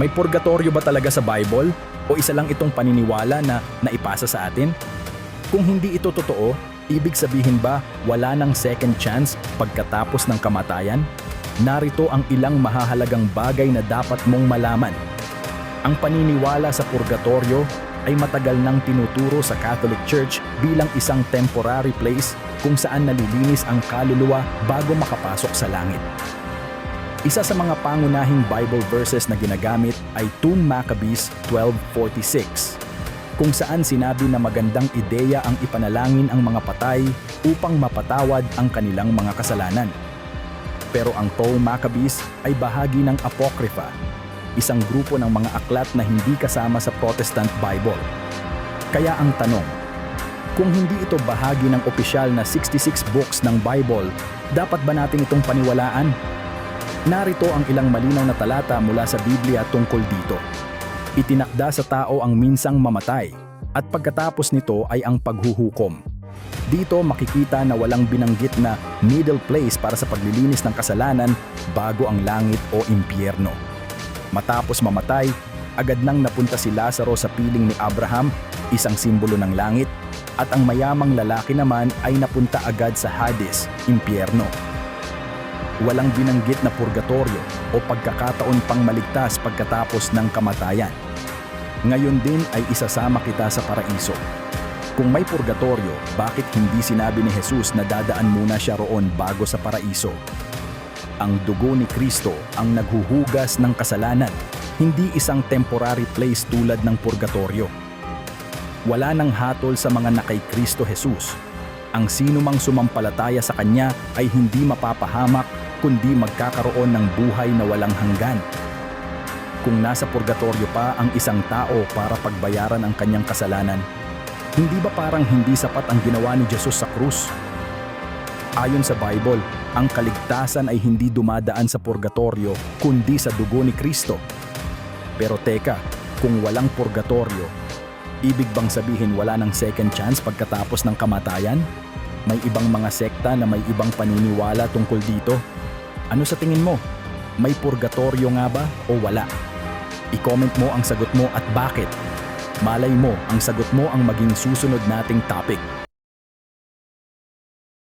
May purgatorio ba talaga sa Bible? O isa lang itong paniniwala na naipasa sa atin? Kung hindi ito totoo, ibig sabihin ba wala ng second chance pagkatapos ng kamatayan? Narito ang ilang mahahalagang bagay na dapat mong malaman. Ang paniniwala sa purgatorio ay matagal nang tinuturo sa Catholic Church bilang isang temporary place kung saan nalilinis ang kaluluwa bago makapasok sa langit. Isa sa mga pangunahing Bible verses na ginagamit ay 2 Maccabees 12.46 kung saan sinabi na magandang ideya ang ipanalangin ang mga patay upang mapatawad ang kanilang mga kasalanan. Pero ang 2 Maccabees ay bahagi ng Apocrypha, isang grupo ng mga aklat na hindi kasama sa Protestant Bible. Kaya ang tanong, kung hindi ito bahagi ng opisyal na 66 books ng Bible, dapat ba natin itong paniwalaan? Narito ang ilang malinaw na talata mula sa Biblia tungkol dito. Itinakda sa tao ang minsang mamatay, at pagkatapos nito ay ang paghuhukom. Dito makikita na walang binanggit na middle place para sa paglilinis ng kasalanan bago ang langit o impyerno. Matapos mamatay, agad nang napunta si Lazaro sa piling ni Abraham, isang simbolo ng langit, at ang mayamang lalaki naman ay napunta agad sa Hades, impyerno walang binanggit na purgatorio o pagkakataon pang maligtas pagkatapos ng kamatayan. Ngayon din ay isasama kita sa paraiso. Kung may purgatorio, bakit hindi sinabi ni Jesus na dadaan muna siya roon bago sa paraiso? Ang dugo ni Kristo ang naghuhugas ng kasalanan, hindi isang temporary place tulad ng purgatorio. Wala nang hatol sa mga nakay Kristo Jesus. Ang sinumang sumampalataya sa Kanya ay hindi mapapahamak kundi magkakaroon ng buhay na walang hanggan. Kung nasa purgatorio pa ang isang tao para pagbayaran ang kanyang kasalanan, hindi ba parang hindi sapat ang ginawa ni Jesus sa krus? Ayon sa Bible, ang kaligtasan ay hindi dumadaan sa purgatorio kundi sa dugo ni Kristo. Pero teka, kung walang purgatorio, ibig bang sabihin wala ng second chance pagkatapos ng kamatayan? May ibang mga sekta na may ibang paniniwala tungkol dito. Ano sa tingin mo? May purgatorio nga ba o wala? I-comment mo ang sagot mo at bakit. Malay mo, ang sagot mo ang maging susunod nating topic.